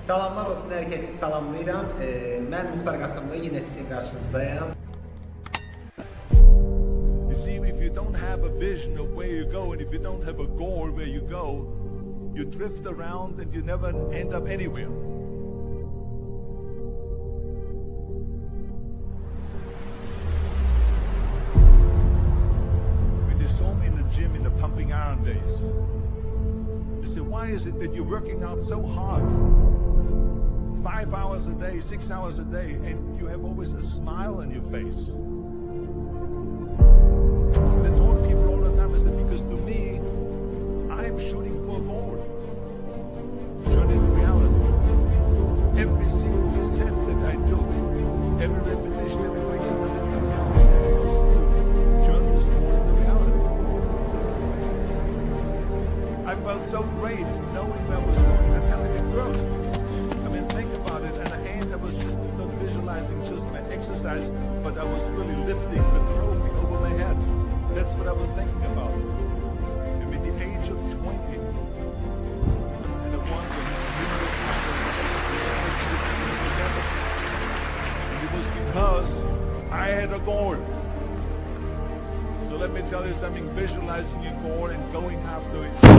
Salamlar olsun, herkesi salamlayıram. Ee, mən Muxtar Qasımlı, yine sizin qarşınızdayım. You see, if you don't have a vision of where you go, and if you don't have a goal where you go, you drift around and you never end up anywhere. When they saw me in the gym in the pumping iron days, they said, Why is it that you're working out so hard? Five hours a day, six hours a day, and you have always a smile on your face. And I told people all the time, I said, because to me, I'm shooting for a goal. Turning to reality. Every single set that I do, every repetition, every weight that I lift, every step goes to turn this goal into reality. I felt so great knowing that was exercise, but I was really lifting the trophy over my head. That's what I was thinking about. I'm in the age of 20. And I won the Mr. Universe contest, Mr. Universe, Mr. Universe ever. And it was because I had a goal. So let me tell you something, visualizing your goal and going after it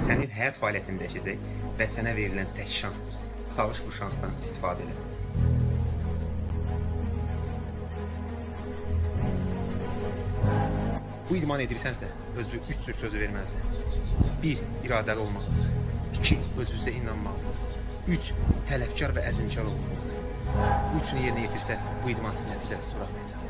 sənin həyat fəaliyyətindəki və sənə verilən tək şansdır. Çalış bu şansdan istifadə et. Bu idman edirsənsə, özünə üç cür sözü verməlisən. 1. İradəli olmalısan. 2. Özünüzə inanmalısan. 3. Tələbkar və əzmkar olmalısan. Bu üçünü yerinə yetirsəz, bu idman sizi nəticəsiz buraxmayacaq.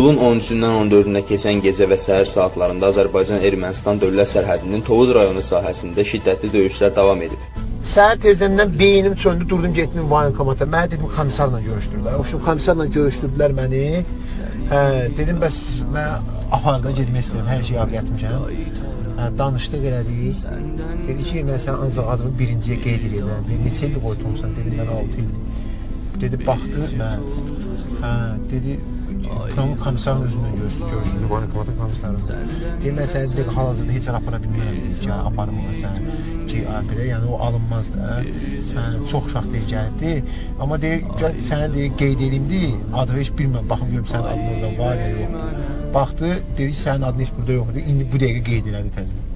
İyulun 13-dən 14-nə keçən gecə və səhər saatlarında Azərbaycan-Ermənistan dövlət sərhədinin Tovuz rayonu sahəsində şiddətli döyüşlər davam edib. Səhər tezəndən beynim söndü, durdum getdim voyinkomata. Mənə dedim komissarla görüşdürdülər. Oxşum komissarla görüşdürdülər məni. Hə, dedim bəs mən aparda getmək istəyirəm, hər şeyi alıb gətirmişəm. Hə, danışdıq elədik. Dedi ki, mən sən ancaq adımı birinciyə qeyd. Dedi, neçə ildir qoyduğumsan? Dedim mən 6 ildir. Dedi baxdı, mən hə, dedi Pronun komissarın özündən görüşdü, görüşdü, voyinkomatın komissarı. Deyir, mən səni dedi, hal-hazırda heç yer apara bilmirəm, dedi ki, aparım ona sən ki, belə, yəni o alınmaz da. Yəni, çox uşaq deyir, gəlibdi. Amma deyir, sənə deyir, qeyd edeyimdi, adı heç bilmirəm, baxım görüm sənin adın orada var ya, yox. Baxdı, dedi ki, sənin adın heç burada yoxdur, indi bu dəqiqə qeyd elədi təzədən.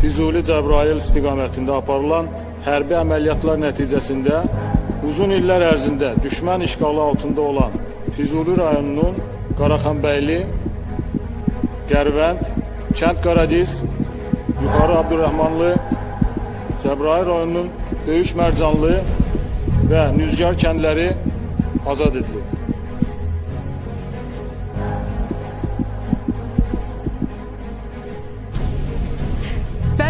Füzuli Cəbrayıl istiqamətində aparılan hərbi əməliyyatlar nəticəsində uzun illər ərzində düşmən işğalı altında olan Füzuli rayonunun Qaraxanbəyli, Gərvənd, Kənd Qaradiz, Yuxarı Abdurrahmanlı, Cəbrayıl rayonunun Böyük Mərcanlı və Nüzgar kəndləri azad edilib.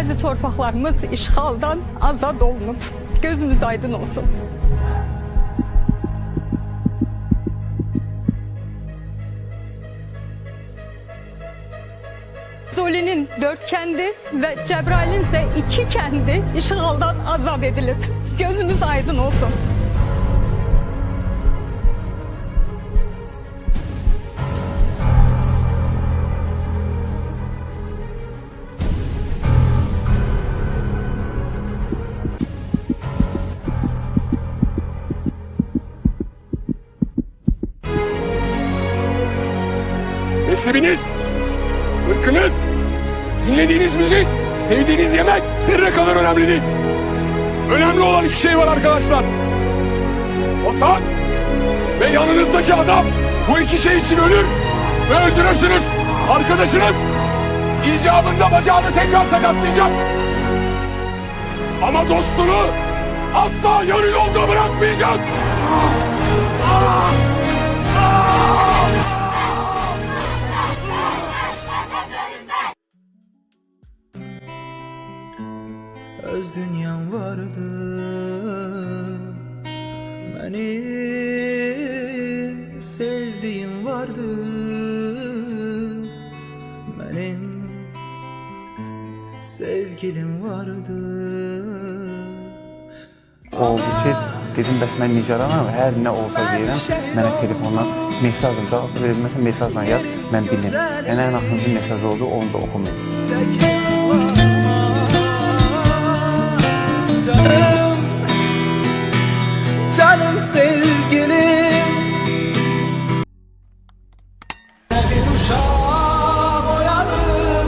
Bəzi torpaqlarımız işğaldan azad olunub. Gözünüz aydın olsun. Zoli'nin dört kendi ve Cebrail'in ise iki kendi işğaldan azad edilip gözünüz aydın olsun. Mezhebiniz, ırkınız, dinlediğiniz müzik, sevdiğiniz yemek zerre kadar önemli değil. Önemli olan iki şey var arkadaşlar. Vatan ve yanınızdaki adam bu iki şey için ölür ve öldürürsünüz. Arkadaşınız icabında bacağını tekrar sakatlayacak. Ama dostunu asla yarı yolda bırakmayacak. Öz dünyam vardı. Benim sevdiğim vardı. Benim sevgilim vardı. Oldu ki, dedim bəs mən nigaranam, hər nə olsa deyirəm, mənə telefonla mesajla cavab verilməsə mesajla yaz, mən bilim. Yəni ən axırıncı mesaj oldu, onu da oxumayın. Canım Canım sevgilim. Bir uşağım uyanır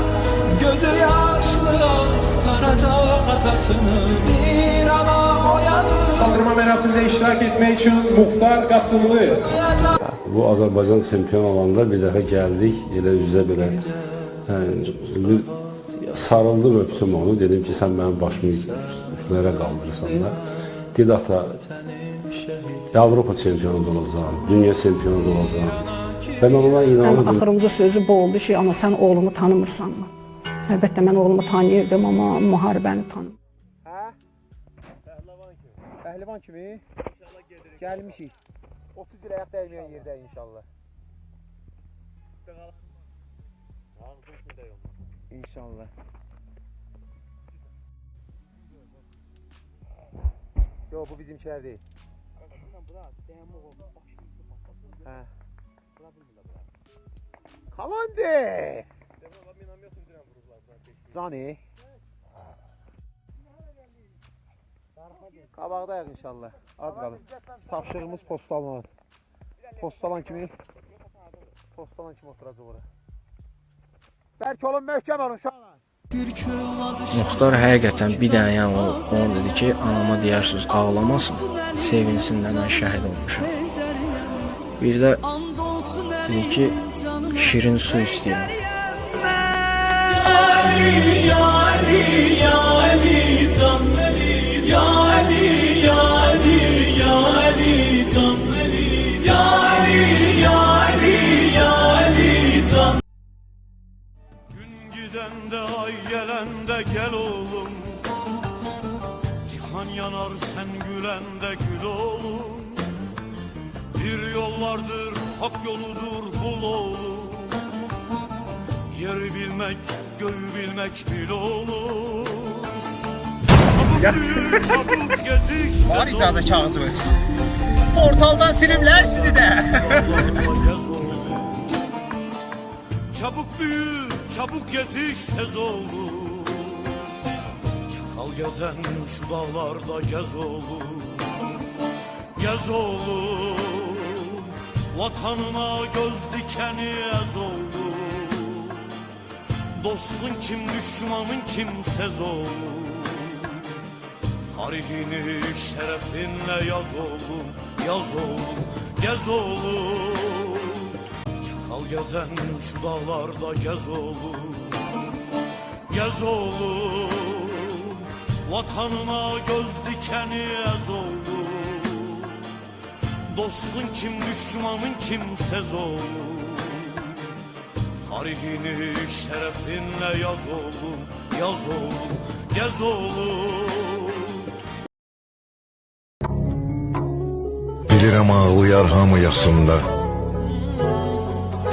Gözü yaşlı aktaracak atasını. Bir ana uyanır Kaldırma merasiminde iştirak etmek için Muhtar Kasımlı. Bu Azərbaycan çempion olanda bir dəfə gəldik, elə üzə belə bir sarıldım, öptüm onu. Dedim ki, sən mənim başımı üstlərə qaldırırsan da. Dedi ata, Avropa çempionu da olacağam, dünya çempionu da olacağam. Və mən ona inanırdım. Axırıncı sözü bu oldu ki, ana sən oğlumu tanımırsanmı? Əlbəttə mən oğlumu tanıyırdım, amma müharibəni tanımırdım. Hə? Pəhlivan kimi. Gəlmişik. 30 il ayaq dəyməyən yerdə inşallah. İnşallah. Yo bu bizimkiler değil. Hə. Komandi! Cani. Qabaqdayıq inşallah. Az qalır. Tapşırığımız postalan. Postalan kimi? Postalan kimi oturacaq ora. Bərk olun, möhkəm olun uşaqlar. Muxtar həqiqətən bir dənə yəni o, onu dedi ki, anama deyərsiniz ağlamasın, sevinsin də mən şəhid olmuşam. Bir də dedi ki, şirin su istəyirəm. Giden de ay gelen de gel oğlum. Cihan yanar sen gülen de gül oğlum. Bir yol vardır hak yoludur bul oğlum. Yeri bilmek göğü bilmek bil oğlum. Çabuk büyü çabuk yetiş Var icazə kağızı ver. Portaldan silimlər sizi də. Çabuk büyü, çabuk yetiş tez oğlum Çakal gezen şu dağlarda gez oğlum Gez oğlum Vatanına göz dikeni ez oğlum Dostun kim düşmanın kim sez oğlum Tarihini şerefinle yaz oğlum, yaz oğlum, gez oğlum. Çakal gezen şu dağlarda gez oğlum, gez oğlum. Vatanına göz dikeni ez oğlum. Dostun kim düşmanın kim sez oğlum. Tarihini şerefinle yaz oğlum, yaz oğlum, gez oğlum. Bilirəm ağlayar hamı yasında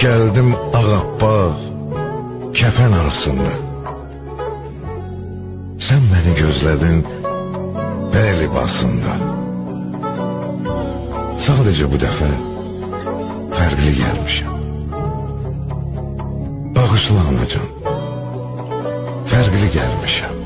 Gəldim ağappaq Kəfən arasında. Sən məni gözlədin B libasında Sadəcə bu dəfə Fərqli gəlmişəm Bağışla anacan Fərqli gəlmişəm